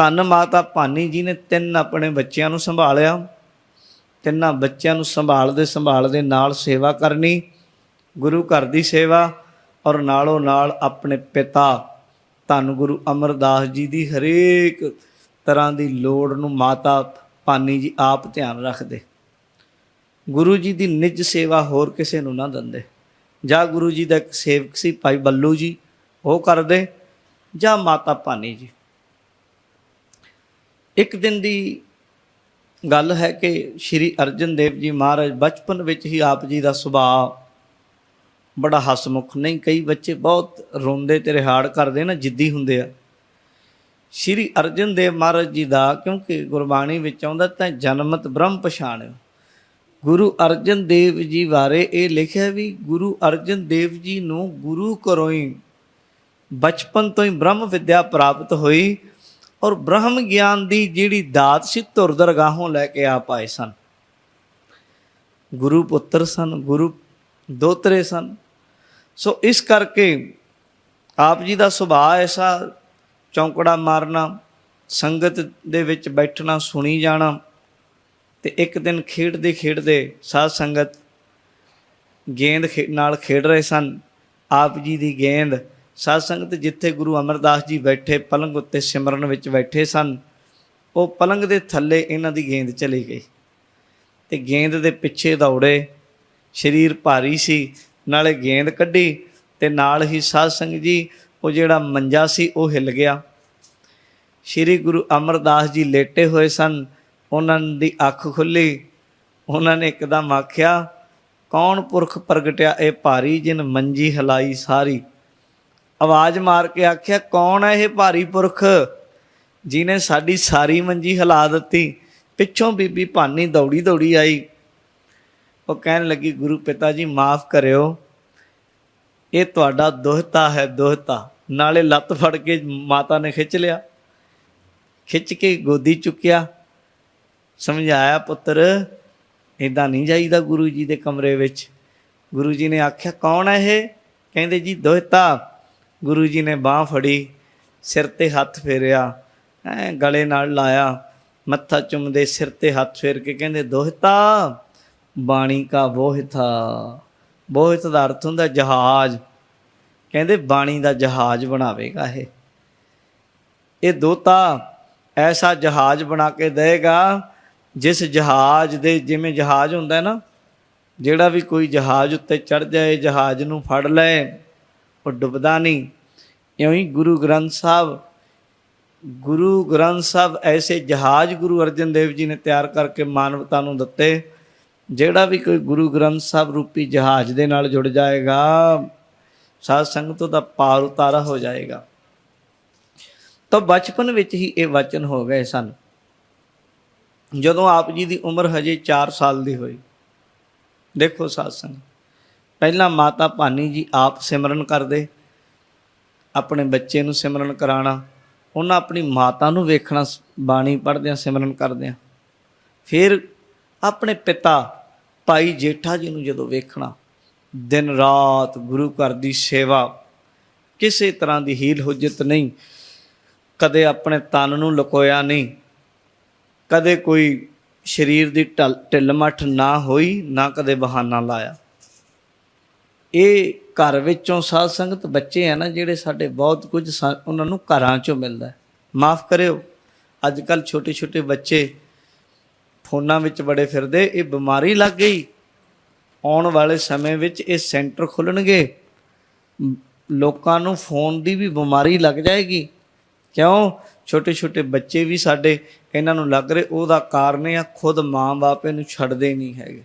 ਧੰਨ ਮਾਤਾ ਭਾਨੀ ਜੀ ਨੇ ਤਿੰਨ ਆਪਣੇ ਬੱਚਿਆਂ ਨੂੰ ਸੰਭਾਲਿਆ, ਤਿੰਨਾਂ ਬੱਚਿਆਂ ਨੂੰ ਸੰਭਾਲਦੇ ਸੰਭਾਲਦੇ ਨਾਲ ਸੇਵਾ ਕਰਨੀ, ਗੁਰੂ ਘਰ ਦੀ ਸੇਵਾ ਔਰ ਨਾਲੋਂ ਨਾਲ ਆਪਣੇ ਪਿਤਾ ਧੰਨ ਗੁਰੂ ਅਮਰਦਾਸ ਜੀ ਦੀ ਹਰੇਕ ਤਰ੍ਹਾਂ ਦੀ ਲੋੜ ਨੂੰ ਮਾਤਾ ਭਾਨੀ ਜੀ ਆਪ ਧਿਆਨ ਰੱਖਦੇ। ਗੁਰੂ ਜੀ ਦੀ ਨਿੱਜ ਸੇਵਾ ਹੋਰ ਕਿਸੇ ਨੂੰ ਨਾ ਦਿੰਦੇ। ਜਾਂ ਗੁਰੂ ਜੀ ਦਾ ਇੱਕ ਸੇਵਕ ਸੀ ਭਾਈ ਬੱਲੂ ਜੀ, ਉਹ ਕਰਦੇ, ਜਾਂ ਮਾਤਾ ਭਾਨੀ ਜੀ। ਇੱਕ ਦਿਨ ਦੀ ਗੱਲ ਹੈ ਕਿ ਸ਼੍ਰੀ ਅਰਜਨ ਦੇਵ ਜੀ ਮਹਾਰਾਜ ਬਚਪਨ ਵਿੱਚ ਹੀ ਆਪ ਜੀ ਦਾ ਸੁਭਾਅ ਬੜਾ ਹਸਮੁਖ ਨਹੀਂ, ਕਈ ਬੱਚੇ ਬਹੁਤ ਰੋਂਦੇ ਤੇ ਰਿਹਾੜ ਕਰਦੇ ਨਾ, ਜਿੱਦੀ ਹੁੰਦੇ ਆ। ਸ਼੍ਰੀ ਅਰਜਨ ਦੇਵ ਮਹਾਰਾਜ ਜੀ ਦਾ, ਕਿਉਂਕਿ ਗੁਰਬਾਣੀ ਵਿੱਚ ਆਉਂਦਾ ਤਾਂ ਜਨਮਤ ਬ੍ਰਹਮ ਪਛਾਣਿਓ। ਗੁਰੂ ਅਰਜਨ ਦੇਵ ਜੀ ਬਾਰੇ ਇਹ ਲਿਖਿਆ ਵੀ ਗੁਰੂ ਅਰਜਨ ਦੇਵ ਜੀ ਨੂੰ ਗੁਰੂ ਘਰੋਂ ਹੀ, ਬਚਪਨ ਤੋਂ ਹੀ ਬ੍ਰਹਮ ਵਿਦਿਆ ਪ੍ਰਾਪਤ ਹੋਈ। ਔਰ ਬ੍ਰਹਮ ਗਿਆਨ ਦੀ ਜਿਹੜੀ ਦਾਤ ਸੀ, ਧੁਰ ਦਰਗਾਹੋਂ ਲੈ ਕੇ ਆਪ ਆਏ ਸਨ। ਗੁਰੂ ਪੁੱਤਰ ਸਨ, ਗੁਰੂ ਦੋਤਰੇ ਸਨ। ਸੋ ਇਸ ਕਰਕੇ ਆਪ ਜੀ ਦਾ ਸੁਭਾਅ ਐਸਾ, ਚੌਂਕੜਾ ਮਾਰਨਾ, ਸੰਗਤ ਦੇ ਵਿੱਚ ਬੈਠਣਾ, ਸੁਣੀ ਜਾਣਾ ਤੇ ਇੱਕ ਦਿਨ ਖੇਡਦੇ ਖੇਡਦੇ ਸਾਧ ਸੰਗਤ ਗੇਂਦ ਖੇ- ਨਾਲ ਖੇਡ ਰਹੇ ਸਨ। ਆਪ ਜੀ ਦੀ ਗੇਂਦ ਸਾਧ ਸੰਗਤ ਜਿੱਥੇ ਗੁਰੂ ਅਮਰਦਾਸ ਜੀ ਬੈਠੇ, ਪਲੰਗ ਉੱਤੇ ਸਿਮਰਨ ਵਿੱਚ ਬੈਠੇ ਸਨ, ਉਹ ਪਲੰਗ ਦੇ ਥੱਲੇ ਇਹਨਾਂ ਦੀ ਗੇਂਦ ਚਲੀ ਗਈ ਤੇ ਗੇਂਦ ਦੇ ਪਿੱਛੇ ਦੌੜੇ, ਸਰੀਰ ਭਾਰੀ ਸੀ, ਨਾਲੇ ਗੇਂਦ ਕੱਢੀ ਤੇ ਨਾਲ ਹੀ ਸਾਧ ਸੰਗਤ ਜੀ, ਉਹ ਜਿਹੜਾ ਮੰਜਾ ਸੀ ਉਹ ਹਿੱਲ ਗਿਆ। ਸ੍ਰੀ ਗੁਰੂ ਅਮਰਦਾਸ ਜੀ ਲੇਟੇ ਹੋਏ ਸਨ, ਉਹਨਾਂ ਦੀ ਅੱਖ ਖੁੱਲੀ, ਉਹਨਾਂ ਨੇ ਇੱਕਦਮ ਆਖਿਆ, ਕੌਣ ਪੁਰਖ ਪ੍ਰਗਟਿਆ ਇਹ ਭਾਰੀ ਜਿਨ ਮੰਜੀ ਹਲਾਈ ਸਾਰੀ? ਆਵਾਜ਼ ਮਾਰ ਕੇ ਆਖਿਆ, ਕੌਣ ਹੈ ਇਹ ਭਾਰੀ ਪੁਰਖ? ਜਿਨੇ ਸਾਡੀ ਸਾਰੀ ਮੰਜੀ ਹਿਲਾ ਦਿੱਤੀ। ਪਿੱਛੋਂ ਬੀਬੀ ਭਾਨੀ ਦੌੜੀ ਦੌੜੀ ਆਈ। ਉਹ ਕਹਿਣ ਲੱਗੀ, ਗੁਰੂ ਪਿਤਾ ਜੀ, ਮਾਫ ਕਰਿਓ। ਇਹ ਤੁਹਾਡਾ ਦੋਹਤਾ ਹੈ, ਦੋਹਤਾ। ਨਾਲੇ ਲੱਤ ਫੜ ਕੇ ਮਾਤਾ ਨੇ ਖਿੱਚ ਲਿਆ। ਖਿੱਚ ਕੇ ਗੋਦੀ ਚੁੱਕਿਆ। ਸਮਝਾਇਆ, ਪੁੱਤਰ ਇਦਾਂ ਨਹੀਂ ਜਾਈਦਾ ਗੁਰੂ ਜੀ ਦੇ ਕਮਰੇ ਵਿੱਚ। ਗੁਰੂ ਜੀ ਨੇ ਆਖਿਆ, ਕੌਣ ਹੈ ਇਹ? ਕਹਿੰਦੇ, ਜੀ, ਦੋਹਤਾ। ਗੁਰੂ ਜੀ ਨੇ ਬਾਹ ਫੜੀ, ਸਿਰ ਤੇ ਹੱਥ ਫੇਰਿਆ, ਐ ਗਲੇ ਨਾਲ ਲਾਇਆ, ਮੱਥਾ ਚੁੰਮਦੇ ਸਿਰ ਤੇ ਹੱਥ ਫੇਰ ਕੇ ਕਹਿੰਦੇ, ਦੋਹਤਾ, ਬਾਣੀ ਕਾ ਬੋਹਿਥਾ ਬੋਹਿਤ ਦਾ ਅਰਥ ਹੁੰਦਾ ਜਹਾਜ਼। ਕਹਿੰਦੇ, ਬਾਣੀ ਦਾ ਜਹਾਜ਼ ਬਣਾਵੇਗਾ ਇਹ। ਇਹ ਦੋਤਾ ਐਸਾ ਜਹਾਜ਼ ਬਣਾ ਕੇ ਦੇਗਾ, ਜਿਸ ਜਹਾਜ਼ ਦੇ ਜਿਵੇਂ ਜਹਾਜ਼ ਹੁੰਦਾ ਨਾ, ਜਿਹੜਾ ਵੀ ਕੋਈ ਜਹਾਜ਼ ਉੱਤੇ ਚੜ ਜਾਏ, ਜਹਾਜ਼ ਨੂੰ ਫੜ ਲਏ ਉਹ ਡੁੱਬਦਾ ਨਹੀਂ। ਇਉਂ ਹੀ ਗੁਰੂ ਗ੍ਰੰਥ ਸਾਹਿਬ, ਗੁਰੂ ਗ੍ਰੰਥ ਸਾਹਿਬ ਐਸੇ ਜਹਾਜ਼ ਗੁਰੂ ਅਰਜਨ ਦੇਵ ਜੀ ਨੇ ਤਿਆਰ ਕਰਕੇ ਮਾਨਵਤਾ ਨੂੰ ਦਿੱਤੇ, ਜਿਹੜਾ ਵੀ ਕੋਈ ਗੁਰੂ ਗ੍ਰੰਥ ਸਾਹਿਬ ਰੂਪੀ ਜਹਾਜ਼ ਦੇ ਨਾਲ ਜੁੜ ਜਾਏਗਾ, ਸਾਧ ਸੰਗਤ ਦਾ ਪਾਰ ਉਤਾਰਾ ਹੋ ਜਾਏਗਾ। ਤਾਂ ਬਚਪਨ ਵਿੱਚ ਹੀ ਇਹ ਵਚਨ ਹੋ ਗਏ ਸਨ। ਜਦੋਂ ਆਪ ਜੀ ਦੀ ਉਮਰ ਹਜੇ 4 ਸਾਲ ਦੀ ਹੋਈ। ਦੇਖੋ ਸਾਧ ਸੰਗਤ ਪਹਿਲਾਂ ਮਾਤਾ ਭਾਨੀ ਜੀ ਆਪ ਸਿਮਰਨ ਕਰਦੇ, ਆਪਣੇ ਬੱਚੇ ਨੂੰ ਸਿਮਰਨ ਕਰਾਣਾ, ਉਹਨਾਂ ਆਪਣੀ ਮਾਤਾ ਨੂੰ ਵੇਖਣਾ ਬਾਣੀ ਪੜ੍ਹਦਿਆਂ ਸਿਮਰਨ ਕਰਦਿਆਂ। ਫਿਰ ਆਪਣੇ ਪਿਤਾ ਭਾਈ ਜੇਠਾ ਜੀ ਨੂੰ ਜਦੋਂ ਵੇਖਣਾ, ਦਿਨ ਰਾਤ ਗੁਰੂ ਘਰ ਦੀ ਸੇਵਾ, ਕਿਸੇ ਤਰ੍ਹਾਂ ਦੀ ਹੀਲ ਹੁਜਤ ਨਹੀਂ, ਕਦੇ ਆਪਣੇ ਤਨ ਨੂੰ ਲੁਕੋਇਆ ਨਹੀਂ, ਕਦੇ ਕੋਈ ਸਰੀਰ ਦੀ ਢਲ- ਢਿੱਲ ਮੱਠ ਨਾ ਹੋਈ, ਨਾ ਕਦੇ ਬਹਾਨਾ ਲਾਇਆ। ਇਹ ਘਰ ਵਿੱਚੋਂ ਸਾਧ ਸੰਗਤ ਬੱਚੇ ਆ ਨਾ, ਜਿਹੜੇ ਸਾਡੇ ਬਹੁਤ ਕੁਝ ਸਾ- ਉਹਨਾਂ ਨੂੰ ਘਰਾਂ ਚੋਂ ਮਿਲਦਾ ਮਾਫ ਕਰਿਓ ਅੱਜ ਕੱਲ ਛੋਟੇ ਛੋਟੇ ਬੱਚੇ ਫੋਨਾਂ ਵਿੱਚ ਬੜੇ ਫਿਰਦੇ, ਇਹ ਬਿਮਾਰੀ ਲੱਗ ਗਈ। ਆਉਣ ਵਾਲੇ ਸਮੇਂ ਵਿੱਚ ਇਹ ਸੈਂਟਰ ਖੁੱਲਣਗੇ। ਲੋਕਾਂ ਨੂੰ ਫੋਨ ਦੀ ਵੀ ਬਿਮਾਰੀ ਲੱਗ ਜਾਏਗੀ। ਕਿਉਂ? ਛੋਟੇ ਛੋਟੇ ਬੱਚੇ ਵੀ ਸਾਡੇ, ਇਹਨਾਂ ਨੂੰ ਲੱਗ ਰਹੇ, ਉਹਦਾ ਕਾਰਨ ਇਹ ਆ, ਖੁਦ ਮਾਂ-ਬਾਪ ਇਹਨੂੰ ਛੱਡਦੇ ਨਹੀਂ ਹੈਗੇ।